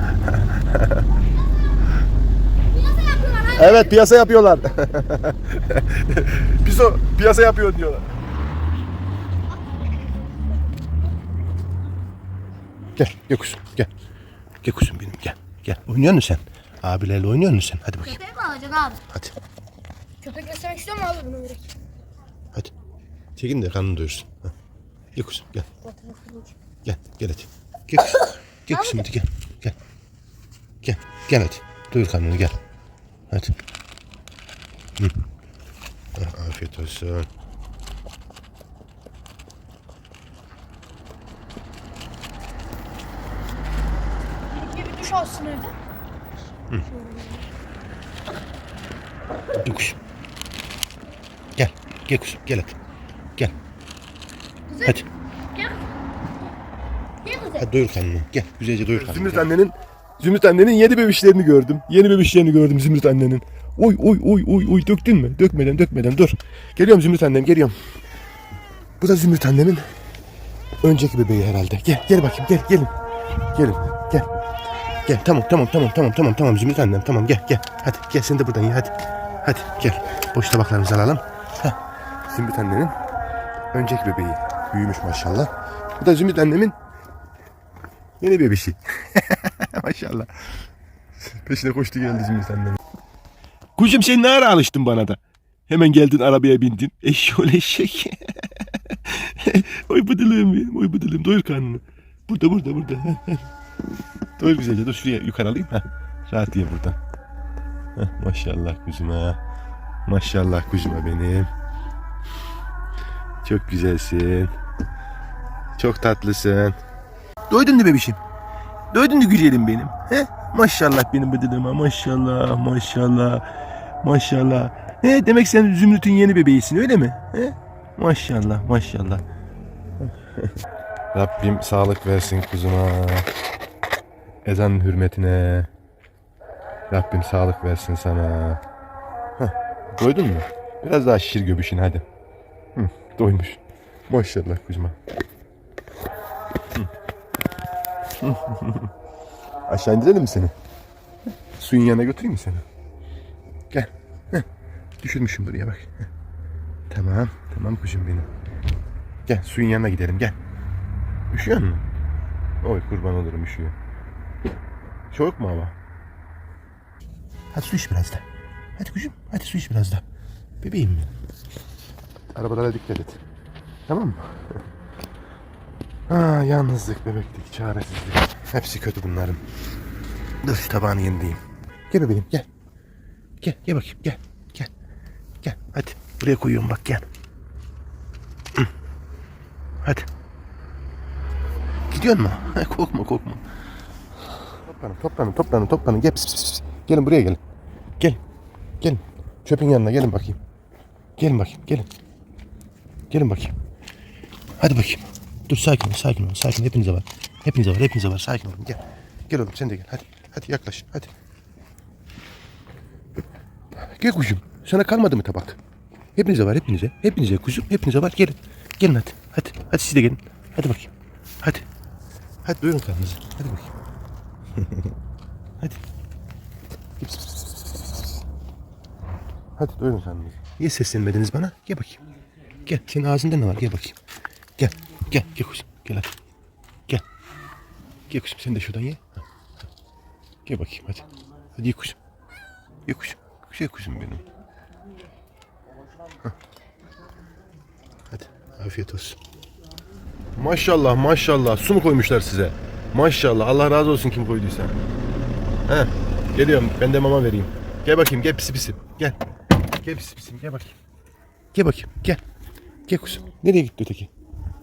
Evet piyasa yapıyorlar. Biz o piyasa yapıyor diyorlar. Gel, gel kuzum, gel. Gel kuzum benim, gel. Gel. Oynuyor musun sen? Abilerle oynuyor musun sen? Hadi bakayım. Köpeği mi alacaksın abi? Hadi, Köpek beslemek istiyor mu abi bunu direkt? hadi. Çekin de karnını doyursun. Ha. Gel kuzum, gel. Gel, gel hadi. Gel kuzum. Gel kuzum hadi gel. Gel. Gel, hadi. Doyur karnını gel. Hadi. Hı. Ah, Afiyet olsun. Bir, duş alsın evde. Gel kuzum. Gel. Gel kuzum. Gel hadi. Gel. Hadi. Gel. Gel kızım. Hadi doyur karnını. Gel. Güzelce doyur karnını. Zümrüt annenin Zümrüt annenin yeni bebişlerini gördüm. Yeni bebişlerini gördüm Zümrüt annenin. Oy oy oy oy oy döktün mü? Dökmeden dökmeden dur. Geliyorum Zümrüt annem geliyorum. Bu da Zümrüt annemin önceki bebeği herhalde. Gel gel bakayım gel gelin. Gelin gel. Gel tamam tamam tamam tamam tamam tamam Zümrüt annem tamam gel gel. Hadi gel sen de buradan ye hadi. Hadi gel. Boş tabaklarımızı alalım. Heh. Zümrüt annenin önceki bebeği. Büyümüş maşallah. Bu da Zümrüt annemin yeni bebişi. maşallah. Peşine koştu geldi Zümrüt annem. Kuzum sen ne ara alıştın bana da? Hemen geldin arabaya bindin. Eşşoğlu eşek. oy bıdılığım benim. Oy bıdılığım. Doyur karnını. Burada burada burada. Doyur güzelce. Dur şuraya yukarı alayım. Heh. Rahat ye buradan. Heh, maşallah kuzuma. Maşallah kuzuma benim. Çok güzelsin. Çok tatlısın. Doydun mu bebişim? Mu güzelim benim? He? Maşallah benim bıdılığıma. Maşallah, maşallah, maşallah. He, demek sen Zümrüt'ün yeni bebeğisin öyle mi? He? Maşallah, maşallah. Rabbim sağlık versin kuzuma. Ezan hürmetine. Rabbim sağlık versin sana. Heh, doydun mu? Biraz daha şişir göbüşün hadi. Hı, doymuş. Maşallah kuzuma. Aşağı indirelim mi seni? Suyun yanına götüreyim mi seni? Gel. Düşürmüşüm buraya bak. Tamam. Tamam kuşum benim. Gel suyun yanına gidelim gel. Üşüyor musun? Oy kurban olurum üşüyor. Soğuk mu hava? Hadi su iç biraz da. Hadi kuşum hadi su iç biraz da. Bebeğim benim. Arabalara dikkat et. Tamam mı? Ha, yalnızlık, bebeklik, çaresizlik. Hepsi kötü bunların. Dur tabağını yenileyim. Gel bebeğim gel. Gel gel bakayım gel. Gel. Gel hadi. Buraya koyuyorum bak gel. Hadi. Gidiyor mu? korkma korkma. Toplanın toplanın toplanın toplanın. Gel pis, pis, pis. Gelin buraya gelin. Gelin. Gelin. Çöpün yanına gelin bakayım. Gelin bakayım gelin. Gelin bakayım. Hadi bakayım. Dur sakin ol, sakin ol, sakin. Hepinize var. Hepinize var, hepinize var. Sakin olun. Gel. Gel oğlum sen de gel. Hadi. Hadi yaklaş. Hadi. Gel kuzum. Sana kalmadı mı tabak? Hepinize var, hepinize. Hepinize kuzum. Hepinize var. Gelin. Gelin hadi. Hadi. Hadi siz de gelin. Hadi bakayım. Hadi. Hadi doyurun karnınızı. Hadi bakayım. hadi. Hadi doyurun karnınızı. Niye seslenmediniz bana? Gel bakayım. Gel. Senin ağzında ne var? Gel bakayım. Gel. Gel. Gel kuzum. Gel hadi. Gel. Gel kuzum sen de şuradan ye. Ha. Gel bakayım hadi. Hadi ye kuzum. Ye kuzum. Güzel kuzum benim. Hadi. Afiyet olsun. Maşallah maşallah. Su mu koymuşlar size? Maşallah. Allah razı olsun kim koyduysa. He. Geliyorum. Ben de mama vereyim. Gel bakayım. Gel pisi pisi. Gel. Gel pisi pisi. Gel bakayım. Gel bakayım. Gel. Gel kuzum. Nereye gitti öteki?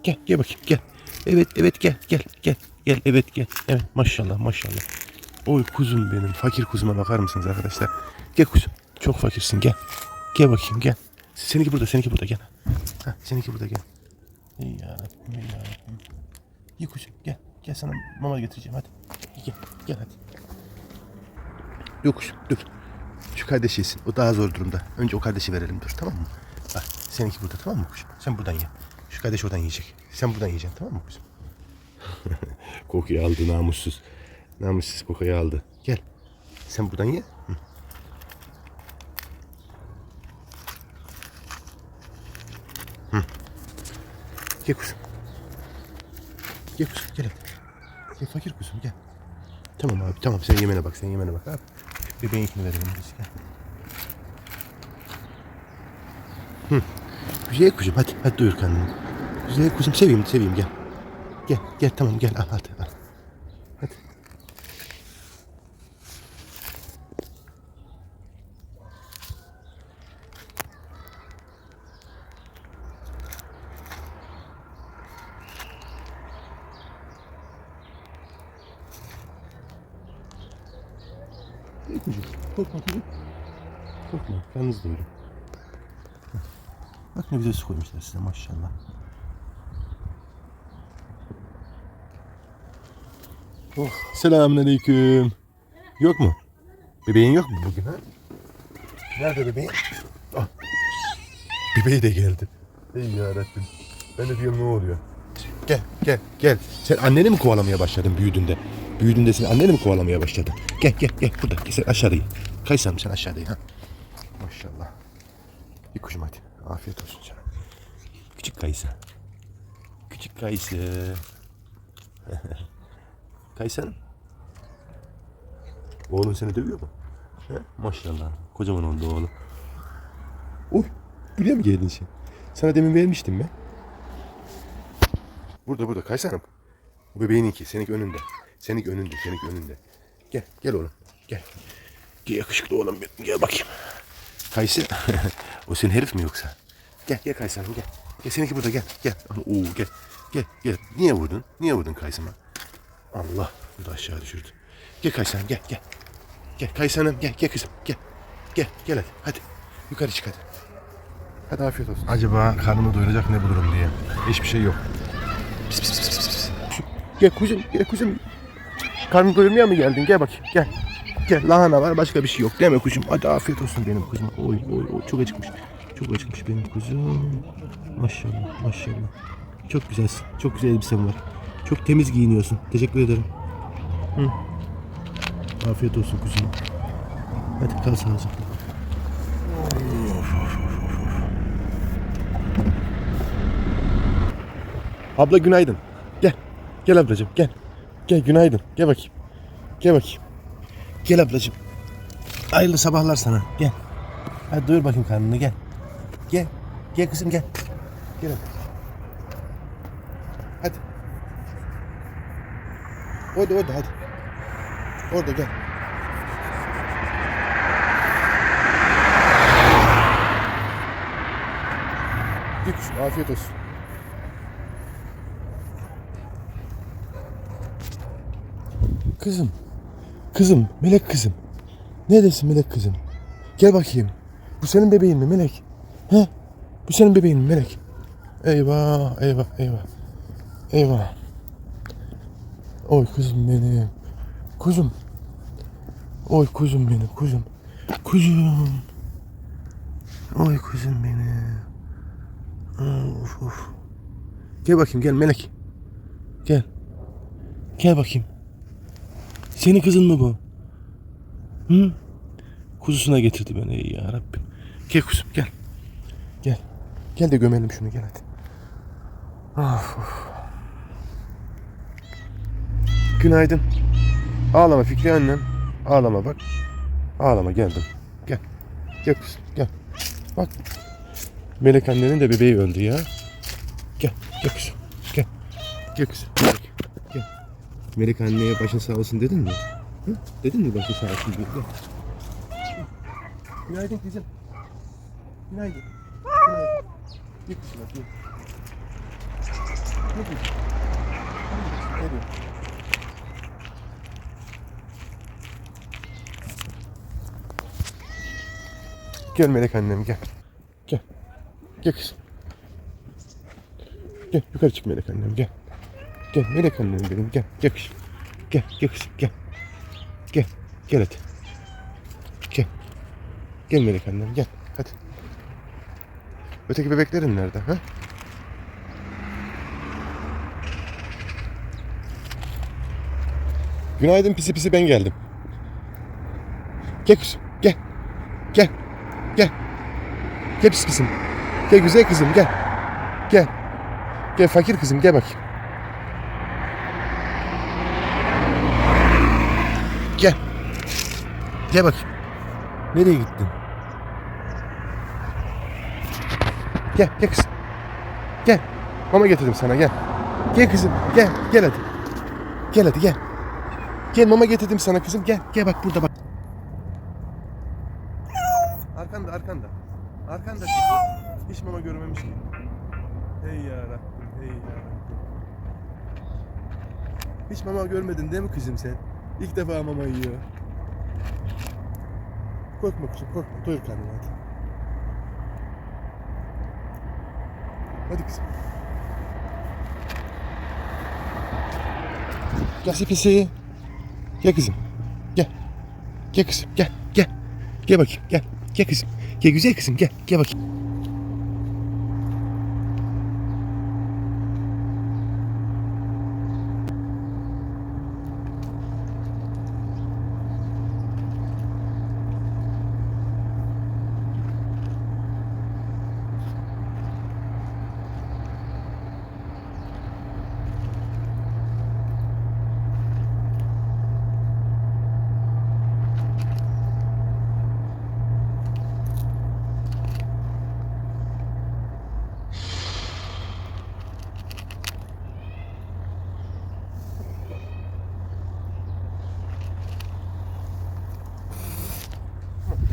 Gel. Gel bakayım. Gel. Evet evet gel. Gel. Gel. Gel. Evet gel. Evet maşallah maşallah. Oy kuzum benim. Fakir kuzuma bakar mısınız arkadaşlar? Gel kuzum. Çok fakirsin. Gel. Gel bakayım gel. Seninki burada. Seninki burada gel. Ha, seninki burada gel. Ey yarabbim. Ey yarabbim. Ye kuzum. Gel. Gel sana mama getireceğim hadi. Gel. Gel hadi. Yok kuzum dur. Şu kardeşi yesin. O daha zor durumda. Önce o kardeşi verelim dur tamam mı? Bak seninki burada tamam mı kuzum? Sen buradan ye. Şu kardeş oradan yiyecek. Sen buradan yiyeceksin tamam mı kuzum? Kokuyu aldı namussuz. Namussuz kokuyu aldı. Gel. Sen buradan ye. Hı. Hı. Gel kuzum. Gel kuzum gel. Gel fakir kuzum gel. Tamam abi tamam sen yemene bak sen yemene bak abi. Bebeğinkini verelim biz gel. Hı. Güzel kuzum hadi hadi doyur karnını. Güzel kuzum seveyim seveyim gel. Gel gel tamam gel al hadi al. Hadi. İyi kuzucuğum. Korkma kuzum. Korkma. Yalnız doyurun. Bak ne güzel su koymuşlar size maşallah. Oh, selamünaleyküm. Yok mu? Bebeğin yok mu bugün ha? Nerede bebeğin? Ah. Bebeği de geldi. Ey yarabbim. Ben de diyorum ne oluyor? Gel gel gel. Sen anneni mi kovalamaya başladın büyüdüğünde? Büyüdüğünde sen anneni mi kovalamaya başladın? Gel gel gel burada. Gel sen aşağıda in. Kaysam sen aşağıda in ha. Maşallah. Bir kuşum hadi. Afiyet olsun sana. Küçük kayısı. Küçük kayısı. Kayısı Hanım. Oğlun seni dövüyor mu? He? Maşallah. Kocaman oldu oğlum. Oy. Buraya mı geldin sen? Sana demin vermiştim ben. Burada burada Kayısı Hanım. Bu bebeğininki. Seninki önünde. Seninki önünde. Seninki önünde. Gel. Gel oğlum. Gel. Gel yakışıklı oğlum. Gel bakayım. Kayısı. o senin herif mi yoksa? Gel gel Kayısı Hanım gel. Gel seninki burada gel. Gel. Oo, gel. Gel gel. Niye vurdun? Niye vurdun Kayısı'ma? Allah. Bu da aşağı düşürdü. Gel Kayısı Hanım gel gel. Gel Kayısı Hanım gel gel kızım gel. Gel gel hadi. Hadi. Yukarı çık hadi. Hadi afiyet olsun. Acaba karnımı doyuracak ne bulurum diye. Hiçbir şey yok. Pis, pis, pis, pis, pis. Gel kuzum, gel kuzum. Karnını doyurmaya mı geldin? Gel bakayım, gel. Gel, lahana var, başka bir şey yok. Değil mi kuzum? Hadi afiyet olsun benim kuzum. Oy, oy, oy. Çok acıkmış. Çok acıkmış benim kuzum. Maşallah, maşallah. Çok güzelsin. Çok güzel elbisen var. Çok temiz giyiniyorsun. Teşekkür ederim. Hı. Afiyet olsun kuzum. Hadi kal sağlıcakla. Abla günaydın. Gel. Gel ablacığım gel. Gel günaydın. Gel bakayım. Gel bakayım. Gel ablacığım. Hayırlı sabahlar sana. Gel. Hadi doyur bakayım karnını gel. Gel. Gel kızım gel. Gel hadi. Orada orada hadi. Orada gel. Kızım afiyet olsun. Kızım. Kızım. Melek kızım. Neredesin melek kızım? Gel bakayım. Bu senin bebeğin mi melek? He? Bu senin bebeğin mi melek? Eyvah, eyvah, eyvah. Eyvah. Oy kızım benim. Kuzum. Oy kuzum benim, kuzum. Kuzum. Oy kuzum benim. Of of. Gel bakayım gel melek. Gel. Gel bakayım. Senin kızın mı bu? Hı? Kuzusuna getirdi beni ya Rabbim. Gel kuzum gel. Gel. Gel de gömelim şunu gel hadi. Of, of. Günaydın. Ağlama Fikri annem. Ağlama bak. Ağlama geldim. Gel. Gel kuzum gel. Bak. Melek annenin de bebeği öldü ya. Gel. Gel kuzum. Gel. Gel kuzum. Gel. Gel. Melek anneye başın sağ olsun dedin mi? Hı? Dedin mi başın sağ olsun diye? Gel. Günaydın kızım. Günaydın. Günaydın. Gel kızım gel. Gel kızım. Hadi. Gel Melek annem gel. Gel. Gel kızım. Gel yukarı çık Melek annem gel. Gel Melek annem benim gel. Gel kızım. Gel gel kızım gel. Gel. Gel hadi. Gel. Gel Melek annem gel. Hadi. Öteki bebeklerin nerede ha? Günaydın pisi pisi ben geldim. Gel kızım gel. Gel. Gel. Gel pis pisim. Gel güzel kızım gel. Gel. Gel fakir kızım gel bakayım. Gel. Gel bakayım. Nereye gittin? Gel, gel kızım. Gel. Mama getirdim sana gel. Gel kızım, gel, gel hadi. Gel hadi gel. Gel mama getirdim sana kızım. Gel, gel bak burada bak. Arkanda, arkanda. Arkanda. Hiç mama görmemiş ki. Hey ya Rabbim, hey ya Rabbim. Hiç mama görmedin değil mi kızım sen? İlk defa mama yiyor. Korkma kızım, korkma. Doyur karnını hadi. Hadi kızım. Gel pisi. Gel kızım. Gel. Gel kızım. Gel. Gel. Gel bakayım. Gel. Gel kızım. Gel güzel kızım. Gel. Gel bakayım.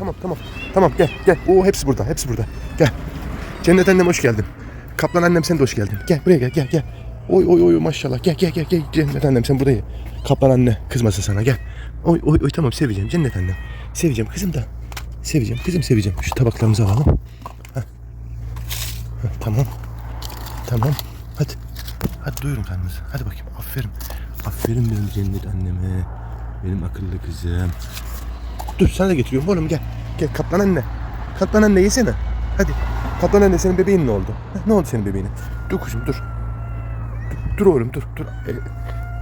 Tamam tamam. Tamam gel gel. Oo hepsi burada. Hepsi burada. Gel. Cennet annem hoş geldin. Kaplan annem sen de hoş geldin. Gel buraya gel gel gel. Oy oy oy maşallah. Gel gel gel gel. Cennet annem sen buraya. Kaplan anne kızmasın sana gel. Oy oy oy tamam seveceğim Cennet annem. Seveceğim kızım da. Seveceğim kızım seveceğim. Şu tabaklarımızı alalım. Heh. Heh, tamam. Tamam. Hadi. Hadi doyurun karnınızı. Hadi bakayım. Aferin. Aferin benim cennet anneme. Benim akıllı kızım. Dur sana da getiriyorum oğlum gel. Gel kaplan anne. Kaplan anne yesene. Hadi. Kaplan anne senin bebeğin ne oldu? Ne oldu senin bebeğine? Dur kuzum dur. Dur, dur oğlum dur. Dur. Ee,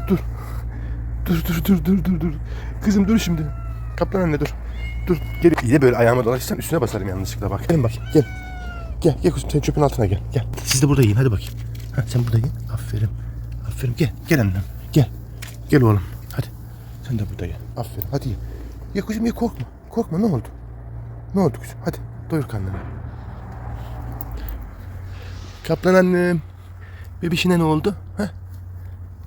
dur. Dur dur dur dur dur dur. Kızım dur şimdi. Kaplan anne dur. Dur. Gel. İyi de böyle ayağıma dolaşırsan üstüne basarım yanlışlıkla bak. Gelin bakayım gel. Gel gel kuzum sen çöpün altına gel. Gel. Siz de burada yiyin hadi bakayım. Ha, sen burada yiyin. Aferin. Aferin gel. Gel annem. Gel. Gel oğlum. Hadi. Sen de burada ye. Aferin. Hadi ye. Ye kuzum ye korkma. Korkma ne oldu? Ne oldu kuzum? Hadi doyur karnını. Kaplan annem. Bebişine ne oldu? Heh.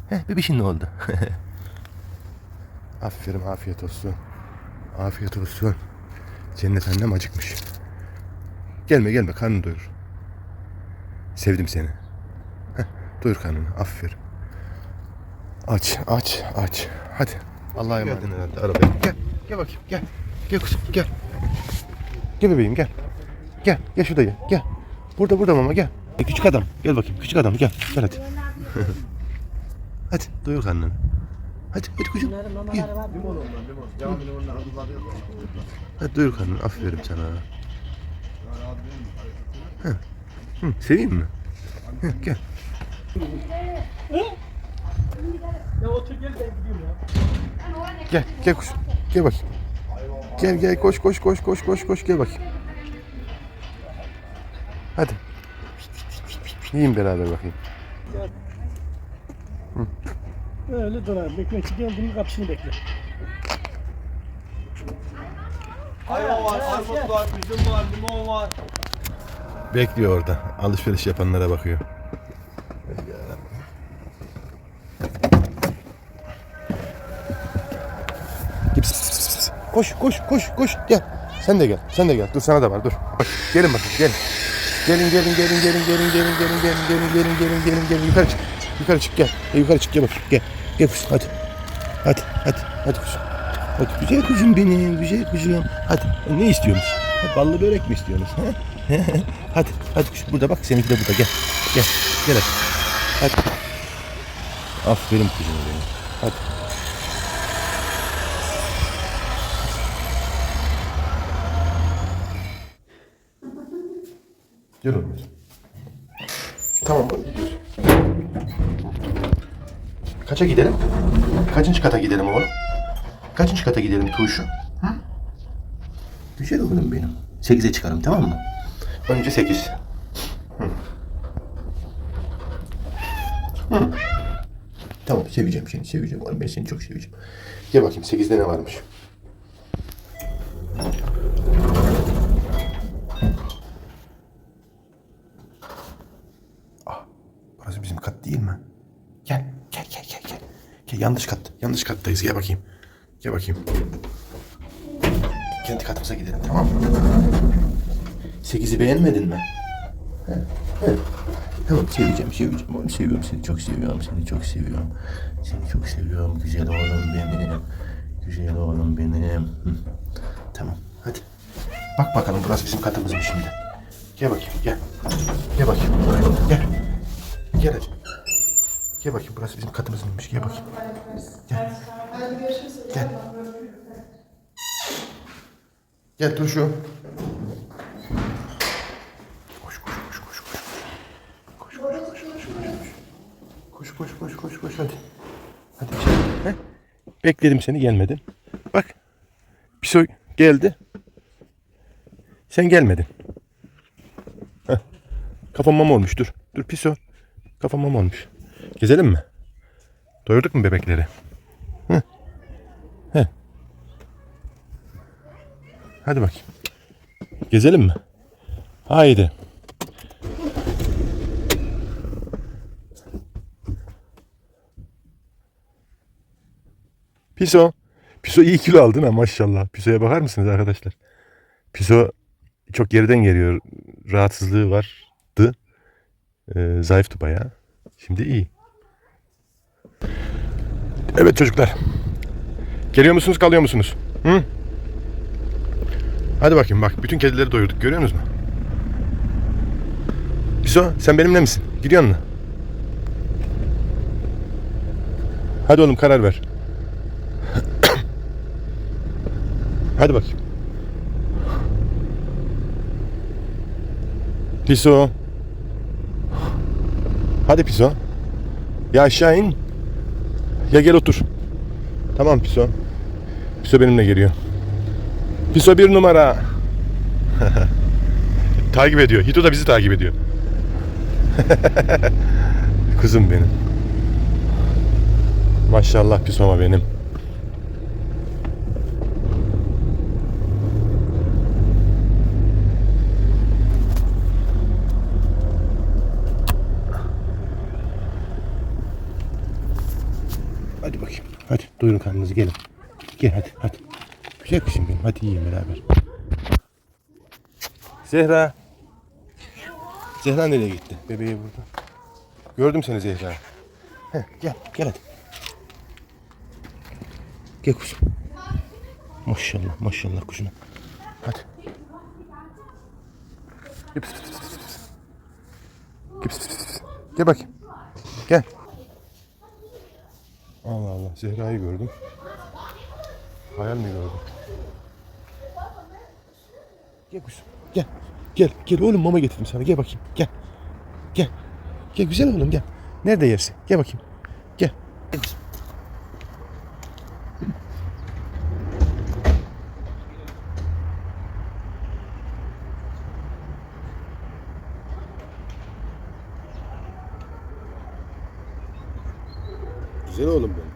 Heh, bebişin ne oldu? Aferin afiyet olsun. Afiyet olsun. Cennet annem acıkmış. Gelme gelme karnını doyur. Sevdim seni. Heh, doyur karnını. Aferin. Aç aç aç. Hadi. Allah'a emanet. Arabaya. Gel. Gel bakayım gel. Gel kuzum gel. Gel bebeğim gel. Gel. Gel şurada gel. Gel. Burada burada mama gel. E, küçük adam. Gel bakayım. Küçük adam gel. Gel hadi. hadi doyur karnını. Hadi hadi kuzum. Gel. Hadi doyur karnını. Aferin sana. Hı. Hı, seveyim mi? Hı, gel. Ya otur gel ben gideyim ya. Gel, gel kuş. Gel bakayım. Gel gel koş koş koş koş koş koş gel bakayım. Hadi. Yiyin beraber bakayım. Öyle durar. Bekmekçi geldiğinde kapısını bekle. Ayva var, armut var, üzüm var, limon var. Bekliyor orada. Alışveriş yapanlara bakıyor. Koş koş koş koş gel. Sen de gel. Sen de gel. Dur sana da var dur. Bak, gelin bakın gelin. Gelin gelin gelin gelin gelin gelin gelin gelin gelin gelin gelin gelin gelin yukarı çık. Yukarı çık gel. Gel, yukarı çık gel bakayım gel. Gel kuzum hadi. Hadi hadi hadi kuzum. Hadi güzel kuzum benim güzel kuzum. Hadi ne istiyorsunuz? Ha, Ballı börek mi istiyorsunuz? Ha? hadi hadi kuzum burada bak seninki de burada gel. Gel gel hadi. Hadi. Aferin kuzum benim. Hadi. Gel oğlum. Tamam. Kaça gidelim? Kaçıncı kata gidelim oğlum? Kaçıncı kata gidelim Tuşu? Hı? Güzel oğlum benim. Sekize çıkarım tamam mı? Önce sekiz. Hı. Hı. Tamam seveceğim seni seveceğim oğlum ben seni çok seveceğim. Gel bakayım sekizde ne varmış? Ah, burası bizim kat değil mi? Gel, gel, gel, gel, gel. Gel, yanlış kat, yanlış kattayız. Gel bakayım. Gel bakayım. Kendi katımıza gidelim, tamam mı? Sekizi beğenmedin mi? He, he. Tamam, seveceğim, seveceğim. Oğlum seviyorum seni, çok seviyorum, seni çok seviyorum. Seni çok seviyorum, güzel oğlum benim. Güzel oğlum benim. Hı. Tamam, hadi. Bak bakalım, burası bizim katımız mı şimdi? Gel bakayım, gel. Gel bakayım, gel. Gel hadi. Gel bakayım burası bizim katımız mıymış? Gel bakayım. Gel. Gel. Gel dur şu. Koş koş koş koş koş. Koş koş koş koş koş. Koş koş koş koş koş hadi. Hadi içeri. He? Bekledim seni gelmedin. Bak. Piso geldi. Sen gelmedin. Heh. Kafam mama olmuş dur. Dur Piso. Kafam mama olmuş. Gezelim mi? Doyurduk mu bebekleri? Hı. He. Hadi bakayım. Gezelim mi? Haydi. Piso. Piso iyi kilo aldın ha maşallah. Piso'ya bakar mısınız arkadaşlar? Piso çok geriden geliyor. Rahatsızlığı vardı. Ee, zayıftı bayağı. Şimdi iyi. Evet çocuklar. Geliyor musunuz kalıyor musunuz? Hı? Hadi bakayım bak bütün kedileri doyurduk görüyor musunuz? Piso sen benimle misin? Gidiyor musun? Hadi oğlum karar ver. Hadi bakayım. Piso. Hadi Piso. Ya aşağı in. Ya gel otur. Tamam Piso. Piso benimle geliyor. Piso bir numara. takip ediyor. Hito da bizi takip ediyor. Kızım benim. Maşallah Piso'ma benim. Hadi bakayım. Hadi doyurun karnınızı gelin. Gel hadi hadi. Güzel kızım benim. Hadi yiyin beraber. Zehra. Zehra nereye gitti? Bebeği burada. Gördüm seni Zehra. Heh, gel gel hadi. Gel kuzum. Maşallah maşallah kuzum. Hadi. Gel, pıs, pıs, pıs, pıs. Gel, pıs, pıs, pıs. Gel bakayım. Gel. Allah Allah. Zehra'yı gördüm. Hayal mi gördüm? Gel kuzum. Gel. Gel. Gel oğlum mama getirdim sana. Gel bakayım. Gel. Gel. Gel güzel oğlum gel. Nerede yersin? Gel bakayım. Gel. Gel kuzum. Güzel oğlum benim.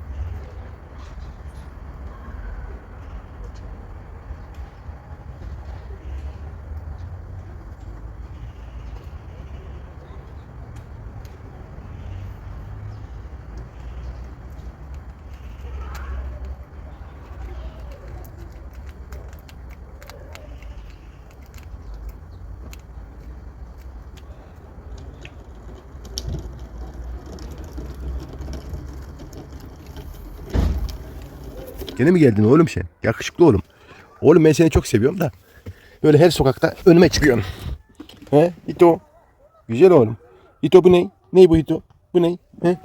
Gene mi geldin oğlum sen? Yakışıklı oğlum. Oğlum ben seni çok seviyorum da. Böyle her sokakta önüme çıkıyorsun. He? Hito. Güzel oğlum. Hito bu ne? Ne bu Hito? Bu ne? He?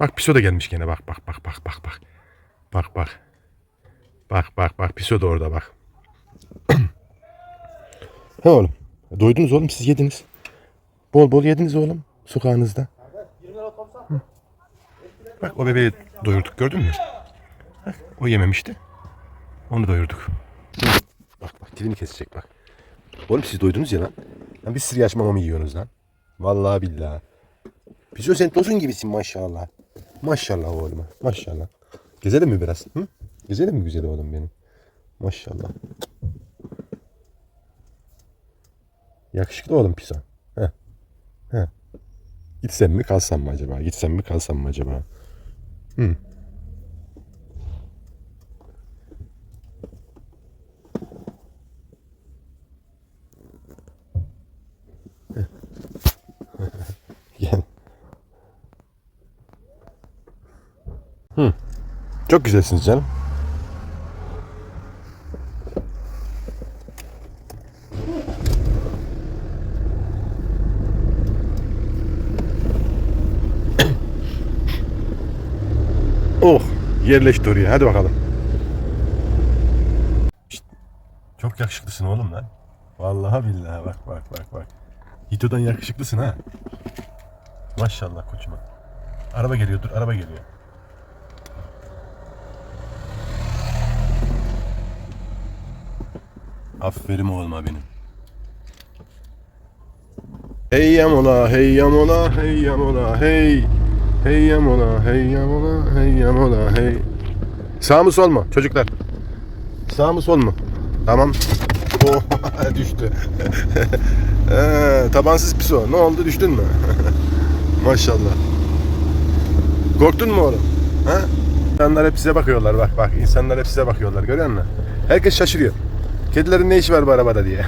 Bak Piso da gelmiş gene. Bak bak bak bak bak bak. Bak bak. Bak bak bak. Piso da orada bak. He oğlum. Doydunuz oğlum siz yediniz. Bol bol yediniz oğlum. Sokağınızda. Hı. Bak o bebeği doyurduk gördün mü? O yememişti. Onu doyurduk. Bak bak dilini kesecek bak. Oğlum siz doydunuz ya lan. Lan bir sürü yaş mama mı yiyorsunuz lan? Vallahi billahi. Biz sen tosun gibisin maşallah. Maşallah oğlum. Maşallah. Gezelim mi biraz? Hı? Gezelim mi güzel oğlum benim? Maşallah. Yakışıklı oğlum pisa. Heh. Heh. Gitsem mi kalsam mı acaba? Gitsem mi kalsam mı acaba? Hı. Gel. Hı. Çok güzelsiniz canım. Oh yerleşti oraya hadi bakalım. Şşt, Çok yakışıklısın oğlum lan. Vallahi billahi bak bak bak bak. Hito'dan yakışıklısın ha. Maşallah koçuma. Araba geliyor dur araba geliyor. Aferin oğluma benim. Hey yamola hey yamola hey yamola hey. Hey yamola hey yamola hey yamola hey. Sağ mı sol mu çocuklar? Sağ mı sol mu? Tamam. Düştü. Ee, tabansız pis o. Ne oldu düştün mü? Maşallah. Korktun mu oğlum? Ha? İnsanlar hep size bakıyorlar bak bak. İnsanlar hep size bakıyorlar görüyor musun? Herkes şaşırıyor. Kedilerin ne işi var bu arabada diye.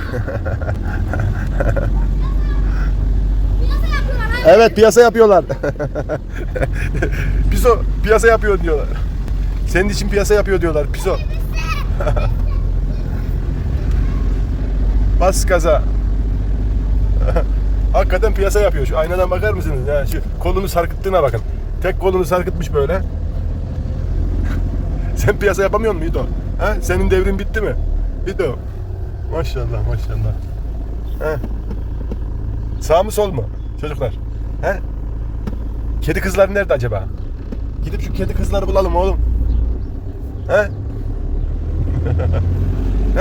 evet piyasa yapıyorlar. Piso piyasa yapıyor diyorlar. Senin için piyasa yapıyor diyorlar. Piso. Bas gaza. Hakikaten piyasa yapıyor. Şu aynadan bakar mısınız? Ya şu kolunu sarkıttığına bakın. Tek kolunu sarkıtmış böyle. Sen piyasa yapamıyor musun? Ha? Senin devrin bitti mi? İdo. Maşallah maşallah. Ha? Sağ mı sol mu çocuklar? He? Kedi kızlar nerede acaba? Gidip şu kedi kızları bulalım oğlum. He?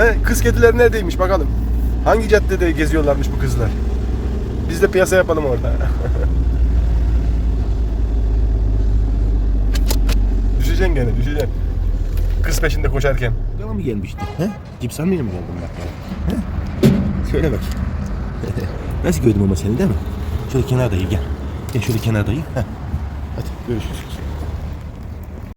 He? Kız kediler neredeymiş bakalım. Hangi caddede geziyorlarmış bu kızlar? Biz de piyasa yapalım orada. düşeceksin gene düşeceksin. Kız peşinde koşarken. Buraya mı gelmiştin? He? Cips almaya mı geldin bak ya? He? Söyle bak. Nasıl gördüm ama seni değil mi? Şöyle kenardayım gel. Gel şöyle kenardayım. Heh. Hadi görüşürüz.